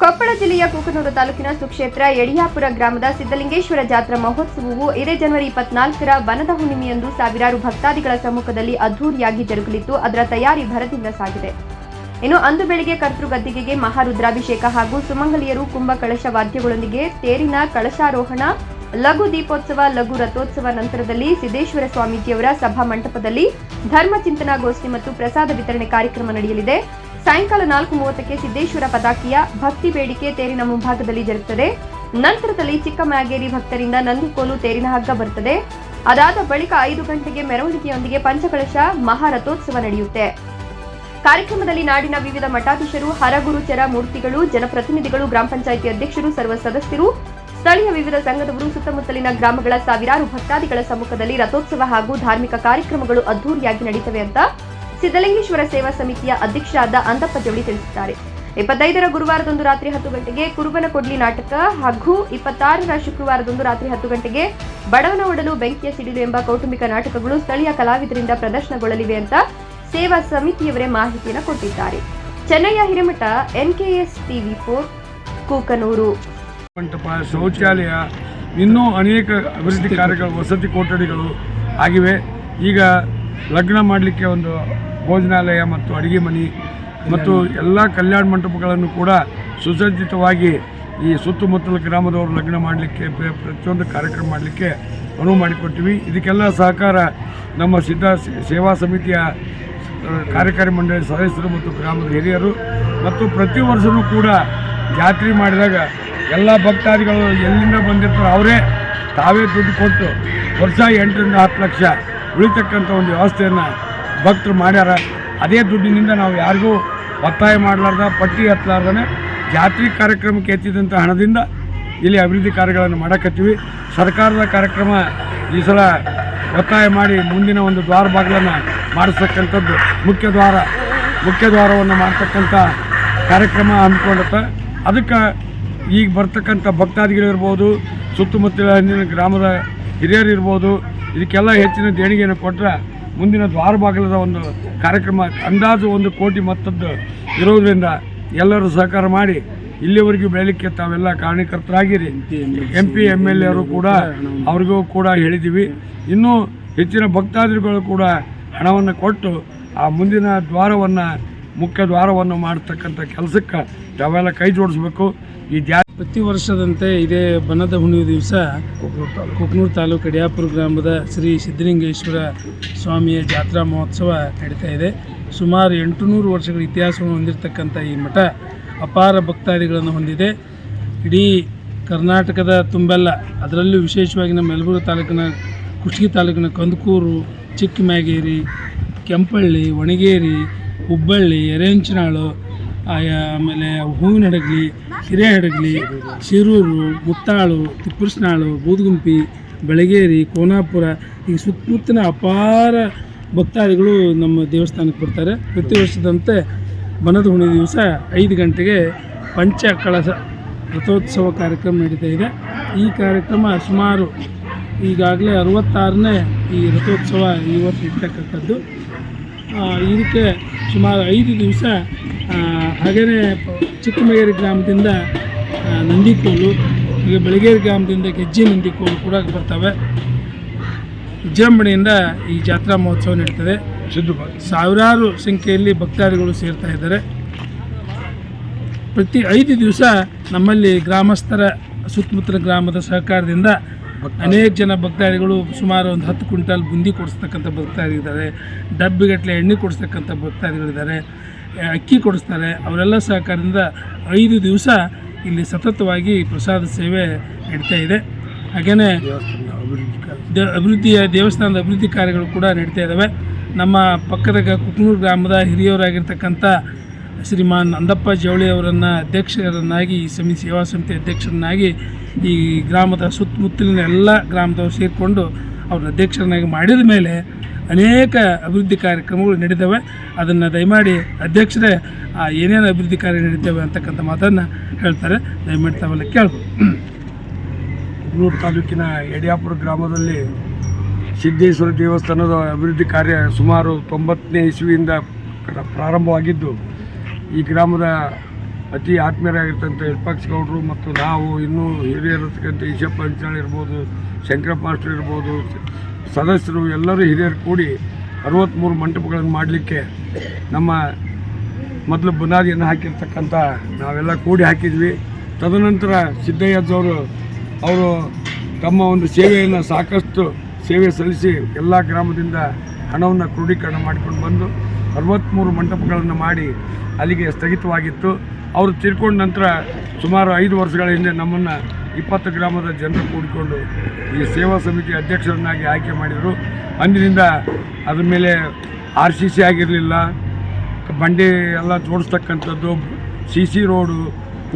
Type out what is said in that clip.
ಕೊಪ್ಪಳ ಜಿಲ್ಲೆಯ ಕೂಕನೂರು ತಾಲೂಕಿನ ಸುಕ್ಷೇತ್ರ ಯಡಿಯಾಪುರ ಗ್ರಾಮದ ಸಿದ್ದಲಿಂಗೇಶ್ವರ ಜಾತ್ರಾ ಮಹೋತ್ಸವವು ಇದೇ ಜನವರಿ ಇಪ್ಪತ್ನಾಲ್ಕರ ವನದ ಹುಣ್ಣಿಮೆಯಂದು ಸಾವಿರಾರು ಭಕ್ತಾದಿಗಳ ಸಮ್ಮುಖದಲ್ಲಿ ಅದ್ದೂರಿಯಾಗಿ ಜರುಗಲಿದ್ದು, ಅದರ ತಯಾರಿ ಭರದಿಂದ ಸಾಗಿದೆ. ಇನ್ನು ಅಂದು ಬೆಳಿಗ್ಗೆ ಕರ್ತೃ ಗದ್ದಿಗೆಗೆ ಮಹಾರುದ್ರಾಭಿಷೇಕ ಹಾಗೂ ಸುಮಂಗಲಿಯರು ಕುಂಭ ಕಳಶ ವಾದ್ಯಗಳೊಂದಿಗೆ ತೇರಿನ ಕಳಶಾರೋಹಣ, ಲಘು ದೀಪೋತ್ಸವ, ಲಘು ರಥೋತ್ಸವ ನಂತರದಲ್ಲಿ ಸಿದ್ದೇಶ್ವರ ಸ್ವಾಮೀಜಿಯವರ ಸಭಾ ಮಂಟಪದಲ್ಲಿ ಧರ್ಮ ಚಿಂತನಾಗೋಷ್ಠಿ ಮತ್ತು ಪ್ರಸಾದ ವಿತರಣೆ ಕಾರ್ಯಕ್ರಮ ನಡೆಯಲಿದೆ. ಸಾಯಂಕಾಲ ನಾಲ್ಕು ಮೂವತ್ತಕ್ಕೆ ಸಿದ್ದೇಶ್ವರ ಪತಾಕಿಯ ಭಕ್ತಿ ಬೇಡಿಕೆ ತೇರಿನ ಮುಂಭಾಗದಲ್ಲಿ ಜರುಗುತ್ತದೆ ನಂತರದಲ್ಲಿ ಚಿಕ್ಕಮ್ಯಾಗೇರಿ ಭಕ್ತರಿಂದ ನಂದಿಕೋಲು ತೇರಿನ ಹಗ್ಗ ಬರುತ್ತದೆ. ಅದಾದ ಬಳಿಕ ಐದು ಗಂಟೆಗೆ ಮೆರವಣಿಗೆಯೊಂದಿಗೆ ಪಂಚಕಳಶ ಮಹಾರಥೋತ್ಸವ ನಡೆಯುತ್ತೆ. ಕಾರ್ಯಕ್ರಮದಲ್ಲಿ ನಾಡಿನ ವಿವಿಧ ಮಠಾಧೀಶರು, ಹರಗುರುಚರ ಮೂರ್ತಿಗಳು, ಜನಪ್ರತಿನಿಧಿಗಳು, ಗ್ರಾಮ ಪಂಚಾಯಿತಿ ಅಧ್ಯಕ್ಷರು, ಸರ್ವ ಸದಸ್ಯರು, ಸ್ಥಳೀಯ ವಿವಿಧ ಸಂಘದವರು, ಸುತ್ತಮುತ್ತಲಿನ ಗ್ರಾಮಗಳ ಸಾವಿರಾರು ಭಕ್ತಾದಿಗಳ ಸಮ್ಮುಖದಲ್ಲಿ ರಥೋತ್ಸವ ಹಾಗೂ ಧಾರ್ಮಿಕ ಕಾರ್ಯಕ್ರಮಗಳು ಅದ್ದೂರಿಯಾಗಿ ನಡೆಯುತ್ತವೆ ಅಂತ ಸಿದ್ದಲಿಂಗೇಶ್ವರ ಸೇವಾ ಸಮಿತಿಯ ಅಧ್ಯಕ್ಷರಾದ ಅಂದಪ್ಪ ಜವಳಿ ತಿಳಿಸಿದ್ದಾರೆ. ಇಪ್ಪತ್ತೈದರ ಗುರುವಾರದಂದು ರಾತ್ರಿ ಹತ್ತು ಗಂಟೆಗೆ ಕುರುಬನ ಕೊಡ್ಲಿ ನಾಟಕ ಹಾಗೂ ಇಪ್ಪತ್ತಾರರ ಶುಕ್ರವಾರದಂದು ರಾತ್ರಿ ಹತ್ತು ಗಂಟೆಗೆ ಬಡವನ ಒಡಲು ಬೆಂಕಿಯ ಸಿಡಿಲು ಎಂಬ ಕೌಟುಂಬಿಕ ನಾಟಕಗಳು ಸ್ಥಳೀಯ ಕಲಾವಿದರಿಂದ ಪ್ರದರ್ಶನಗೊಳ್ಳಲಿವೆ ಅಂತ ಸೇವಾ ಸಮಿತಿಯವರೇ ಮಾಹಿತಿಯನ್ನು ಕೊಟ್ಟಿದ್ದಾರೆ. Chennaiah Hiremath, NKS TV four, Kukanur. ಶೌಚಾಲಯ ಇನ್ನೂ ಅನೇಕ ಅಭಿವೃದ್ಧಿ ಕಾರ್ಯಗಳು, ವಸತಿ ಕೊಠಡಿಗಳು ಆಗಿವೆ. ಈಗ ಲಗ್ನ ಮಾಡಲಿಕ್ಕೆ ಒಂದು ಭೋಜನಾಲಯ ಮತ್ತು ಅಡುಗೆ ಮನೆ ಮತ್ತು ಎಲ್ಲ ಕಲ್ಯಾಣ ಮಂಟಪಗಳನ್ನು ಕೂಡ ಸುಸಜ್ಜಿತವಾಗಿ ಈ ಸುತ್ತಮುತ್ತಲ ಗ್ರಾಮದವರು ಲಗ್ನ ಮಾಡಲಿಕ್ಕೆ ಪ್ರ- ಪ್ರತಿಯೊಂದು ಕಾರ್ಯಕ್ರಮ ಮಾಡಲಿಕ್ಕೆ ಅನುವು ಮಾಡಿಕೊಟ್ಟಿವಿ. ಇದಕ್ಕೆಲ್ಲ ಸಹಕಾರ ನಮ್ಮ ಸಿದ್ಧ ಸೇವಾ ಸಮಿತಿಯ ಕಾರ್ಯಕಾರಿ ಮಂಡಳಿ ಸದಸ್ಯರು ಮತ್ತು ಗ್ರಾಮದ ಹಿರಿಯರು ಮತ್ತು ಪ್ರತಿ ವರ್ಷವೂ ಕೂಡ ಜಾತ್ರೆ ಮಾಡಿದಾಗ ಎಲ್ಲ ಭಕ್ತಾದಿಗಳು ಎಲ್ಲಿಂದ ಬಂದಿರ್ತಾರೋ ಅವರೇ ತಾವೇ ದುಡ್ಡು ಕೊಟ್ಟು ವರ್ಷ ಎಂಟರಿಂದ ಹತ್ತು ಲಕ್ಷ ಉಳಿತಕ್ಕಂಥ ಒಂದು ವ್ಯವಸ್ಥೆಯನ್ನು ಭಕ್ತರು ಮಾಡ್ಯಾರ, ಅದೇ ದುಡ್ಡಿನಿಂದ ನಾವು ಯಾರಿಗೂ ಒತ್ತಾಯ ಮಾಡಲಾರ್ದ, ಪಟ್ಟಿ ಹತ್ತಲಾರ್ದೇ ಜಾತ್ರೆ ಕಾರ್ಯಕ್ರಮಕ್ಕೆ ಎತ್ತಿದಂಥ ಹಣದಿಂದ ಇಲ್ಲಿ ಅಭಿವೃದ್ಧಿ ಕಾರ್ಯಗಳನ್ನು ಮಾಡಕತ್ತೀವಿ. ಸರ್ಕಾರದ ಕಾರ್ಯಕ್ರಮ ಈ ಸಲ ಒತ್ತಾಯ ಮಾಡಿ ಮುಂದಿನ ಒಂದು ದ್ವಾರ ಬಾಗಿಲನ್ನು ಮಾಡಿಸ್ತಕ್ಕಂಥದ್ದು ಮುಖ್ಯ ದ್ವಾರ. ಮುಖ್ಯ ದ್ವಾರವನ್ನು ಮಾಡ್ತಕ್ಕಂಥ ಕಾರ್ಯಕ್ರಮ ಹಮ್ಮಿಕೊಂಡತ್ತ. ಅದಕ್ಕೆ ಈಗ ಬರ್ತಕ್ಕಂಥ ಭಕ್ತಾದಿಗಳಿರ್ಬೋದು ಸುತ್ತಮುತ್ತಲ ಸುತ್ತಮುತ್ತಲಿನ ಗ್ರಾಮದ ಹಿರಿಯರು ಇರ್ಬೋದು, ಇದಕ್ಕೆಲ್ಲ ಹೆಚ್ಚಿನ ದೇಣಿಗೆಯನ್ನು ಕೊಟ್ಟರೆ ಮುಂದಿನ ದ್ವಾರ ಬಾಗಿಲದ ಒಂದು ಕಾರ್ಯಕ್ರಮ, ಅಂದಾಜು ಒಂದು ಕೋಟಿ ಮೊತ್ತದ್ದು ಇರೋದ್ರಿಂದ ಎಲ್ಲರೂ ಸಹಕಾರ ಮಾಡಿ ಇಲ್ಲಿವರೆಗೂ ಬೆಳಲಿಕ್ಕೆ ತಾವೆಲ್ಲ ಕಾರಣಕರ್ತರಾಗಿರಿ ಎಂ ಪಿ ಎಂ ಎಲ್ ಎರು ಕೂಡ ಅವ್ರಿಗೂ ಕೂಡ ಹೇಳಿದ್ದೀವಿ ಇನ್ನೂ ಹೆಚ್ಚಿನ ಭಕ್ತಾದಿಗಳು ಕೂಡ ಹಣವನ್ನು ಕೊಟ್ಟು ಆ ಮುಂದಿನ ದ್ವಾರವನ್ನು, ಮುಖ್ಯ ದ್ವಾರವನ್ನು ಮಾಡತಕ್ಕಂಥ ಕೆಲಸಕ್ಕೆ ತಾವೆಲ್ಲ ಕೈ ಜೋಡಿಸ್ಬೇಕು. ಈ ಜಾ ಪ್ರತಿ ವರ್ಷದಂತೆ ಇದೇ ಬನದ ಹುಣ್ಣಿಮೆ ದಿವಸ ಕುಕ್ನೂರು ತಾಲೂಕು. ಕಡಿಯಾಪುರ ಗ್ರಾಮದ ಶ್ರೀ ಸಿದ್ಧಲಿಂಗೇಶ್ವರ ಸ್ವಾಮಿಯ ಜಾತ್ರಾ ಮಹೋತ್ಸವ ನಡೀತಾ ಇದೆ. ಸುಮಾರು ಎಂಟುನೂರು ವರ್ಷಗಳ ಇತಿಹಾಸವನ್ನು ಹೊಂದಿರತಕ್ಕಂಥ ಈ ಮಠ ಅಪಾರ ಭಕ್ತಾದಿಗಳನ್ನು ಹೊಂದಿದೆ. ಇಡೀ ಕರ್ನಾಟಕದ ತುಂಬೆಲ್ಲ ಅದರಲ್ಲೂ ವಿಶೇಷವಾಗಿ ನಮ್ಮ ಯಲಬುರ್ಗ ತಾಲೂಕಿನ ಕುಷ್ಟಗಿ ತಾಲೂಕಿನ ಕಂದಕೂರು ಚಿಕ್ಕಮ್ಯಾಗೇರಿ ಕೆಂಪಳ್ಳಿ ಒಣಗೇರಿ ಹುಬ್ಬಳ್ಳಿ ಎರೆಂಚನಾಳು ಆಮೇಲೆ ಹೂವಿನ ಹಡಗಲಿ ಹಿರೇಹಡಗಲಿ ಶಿರೂರು, ಮುತ್ತಾಳು, ತಿಪ್ಪರ್ಸ್ನಾಳು, ಬೂದ್ಗುಂಪಿ, ಬೆಳಗೇರಿ, ಕೋನಾಪುರ ಈ ಸುತ್ತಮುತ್ತಲಿನ ಅಪಾರ ಭಕ್ತಾದಿಗಳು ನಮ್ಮ ದೇವಸ್ಥಾನಕ್ಕೆ ಬರ್ತಾರೆ. ಪ್ರತಿ ವರ್ಷದಂತೆ ಬನದ ಹುಣಿ ದಿವಸ ಐದು ಗಂಟೆಗೆ ಪಂಚ ಕಳಸ ರಥೋತ್ಸವ ಕಾರ್ಯಕ್ರಮ ನಡೀತಾ ಇದೆ. ಈ ಕಾರ್ಯಕ್ರಮ ಸುಮಾರು ಈಗಾಗಲೇ ಅರವತ್ತಾರನೇ ಈ ರಥೋತ್ಸವ ಈ ವರ್ಷ ಇರ್ತಕ್ಕಂಥದ್ದು. ಇದಕ್ಕೆ ಸುಮಾರು ಐದು ದಿವಸ ಹಾಗೆಯೇ ಚಿಕ್ಕಮಗೇರಿ ಗ್ರಾಮದಿಂದ ನಂದಿಕೋಲು ಈಗ ಬೆಳಗೇರಿ ಗ್ರಾಮದಿಂದ ಗೆಜ್ಜೆ ನಂದಿಕೋಲು ಕೂಡ ಬರ್ತವೆ. ವಿಜೃಂಭಣೆಯಿಂದ ಈ ಜಾತ್ರಾ ಮಹೋತ್ಸವ ನಡೀತದೆ. ಸಾವಿರಾರು ಸಂಖ್ಯೆಯಲ್ಲಿ ಭಕ್ತಾದಿಗಳು ಸೇರ್ತಾ ಇದ್ದಾರೆ. ಪ್ರತಿ ಐದು ದಿವಸ ನಮ್ಮಲ್ಲಿ ಗ್ರಾಮಸ್ಥರ ಸುತ್ತಮುತ್ತಲ ಗ್ರಾಮದ ಸಹಕಾರದಿಂದ ಅನೇಕ ಜನ ಭಕ್ತಾದಿಗಳು ಸುಮಾರು ಒಂದು ಹತ್ತು ಕ್ವಿಂಟಾಲ್ ಬುಂದಿ ಕೊಡಿಸ್ತಕ್ಕಂಥ ಭಕ್ತಾದಿಗಳಿದ್ದಾರೆ. ಡಬ್ಬಿಗಟ್ಟಲೆ ಎಣ್ಣೆ ಕೊಡಿಸ್ತಕ್ಕಂಥ ಭಕ್ತಾದಿಗಳಿದ್ದಾರೆ. ಅಕ್ಕಿ ಕೊಡಿಸ್ತಾರೆ. ಅವರೆಲ್ಲ ಸಹಕಾರದಿಂದ ಐದು ದಿವಸ ಇಲ್ಲಿ ಸತತವಾಗಿ ಪ್ರಸಾದ ಸೇವೆ ನಡೀತಾ ಇದೆ. ಹಾಗೆಯೇ ಅಭಿವೃದ್ಧಿಯ ದೇವಸ್ಥಾನದ ಅಭಿವೃದ್ಧಿ ಕಾರ್ಯಗಳು ಕೂಡ ನಡೀತಾ ಇದ್ದಾವೆ ನಮ್ಮ ಪಕ್ಕದ ಕುಕ್ನೂರು ಗ್ರಾಮದ ಹಿರಿಯವರಾಗಿರ್ತಕ್ಕಂಥ ಶ್ರೀಮಾನ್ ಅಂದಪ್ಪ ಜವಳಿ ಅವರನ್ನು ಅಧ್ಯಕ್ಷರನ್ನಾಗಿ, ಈ ಸಮಿತಿ ಸೇವಾ ಸಮಿತಿ ಅಧ್ಯಕ್ಷರನ್ನಾಗಿ ಈ ಗ್ರಾಮದ ಸುತ್ತಮುತ್ತಲಿನ ಎಲ್ಲ ಗ್ರಾಮದವರು ಸೇರಿಕೊಂಡು ಅವ್ರನ್ನ ಅಧ್ಯಕ್ಷರನ್ನಾಗಿ ಮಾಡಿದ ಮೇಲೆ ಅನೇಕ ಅಭಿವೃದ್ಧಿ ಕಾರ್ಯಕ್ರಮಗಳು ನಡೆದವೆ ಅದನ್ನು ದಯಮಾಡಿ ಅಧ್ಯಕ್ಷರೇ ಏನೇನು ಅಭಿವೃದ್ಧಿ ಕಾರ್ಯ ನಡೀತವೆ ಅಂತಕ್ಕಂಥ ಮಾತನ್ನು ಹೇಳ್ತಾರೆ. ದಯಮಾಡಿ ತಾವೆಲ್ಲ ಕೇಳ್ಬೋದು ತಾಲೂಕಿನ ಯಡಿಯಾಪುರ ಗ್ರಾಮದಲ್ಲಿ ಸಿದ್ದೇಶ್ವರ ದೇವಸ್ಥಾನದ ಅಭಿವೃದ್ಧಿ ಕಾರ್ಯ ಸುಮಾರು ತೊಂಬತ್ತನೇ ಇಸವಿಯಿಂದ ಪ್ರ- ಪ್ರಾರಂಭವಾಗಿದ್ದು ಈ ಗ್ರಾಮದ ಅತಿ ಆತ್ಮೀಯರಾಗಿರ್ತಕ್ಕಂಥ ವಿಪಕ್ಷ ಗೌಡರು ಮತ್ತು ನಾವು ಇನ್ನೂ ಹಿರಿಯರತಕ್ಕಂಥ ಈಶಪ್ಪ ಅಂಚಾಳ್ ಇರ್ಬೋದು ಶಂಕರಪ್ಪ ಮಾಸ್ಟರ್ ಇರ್ಬೋದು, ಸದಸ್ಯರು ಎಲ್ಲರೂ ಹಿರಿಯರು ಕೂಡಿ ಅರವತ್ತ್ಮೂರು ಮಂಟಪಗಳನ್ನು ಮಾಡಲಿಕ್ಕೆ ನಮ್ಮ ಮೊದಲು ಬುನಾದಿಯನ್ನು ಹಾಕಿರ್ತಕ್ಕಂಥ ನಾವೆಲ್ಲ ಕೂಡಿ ಹಾಕಿದ್ವಿ. ತದನಂತರ ಸಿದ್ದಯ್ಯಜ್ಜವರು ಅವರು ತಮ್ಮ ಒಂದು ಸೇವೆಯನ್ನು ಸಾಕಷ್ಟು ಸೇವೆ ಸಲ್ಲಿಸಿ ಎಲ್ಲ ಗ್ರಾಮದಿಂದ ಹಣವನ್ನು ಕ್ರೋಢೀಕರಣ ಮಾಡಿಕೊಂಡು ಬಂದು ಅರವತ್ತ್ಮೂರು ಮಂಟಪಗಳನ್ನು ಮಾಡಿ ಅಲ್ಲಿಗೆ ಸ್ಥಗಿತವಾಗಿತ್ತು. ಅವರು ತಿರ್ಕೊಂಡ ನಂತರ ಸುಮಾರು ಐದು ವರ್ಷಗಳ ಹಿಂದೆ ನಮ್ಮನ್ನು ಇಪ್ಪತ್ತು ಗ್ರಾಮದ ಜನರು ಕೂಡಿಕೊಂಡು ಈ ಸೇವಾ ಸಮಿತಿ ಅಧ್ಯಕ್ಷರನ್ನಾಗಿ ಆಯ್ಕೆ ಮಾಡಿದರು. ಅಂದಿನಿಂದ ಅದ್ರ ಮೇಲೆ ಆರ್ ಸಿ ಸಿ ಆಗಿರಲಿಲ್ಲ. ಬಂಡೆ ಎಲ್ಲ ಜೋಡಿಸ್ತಕ್ಕಂಥದ್ದು, ಸಿ ಸಿ ರೋಡು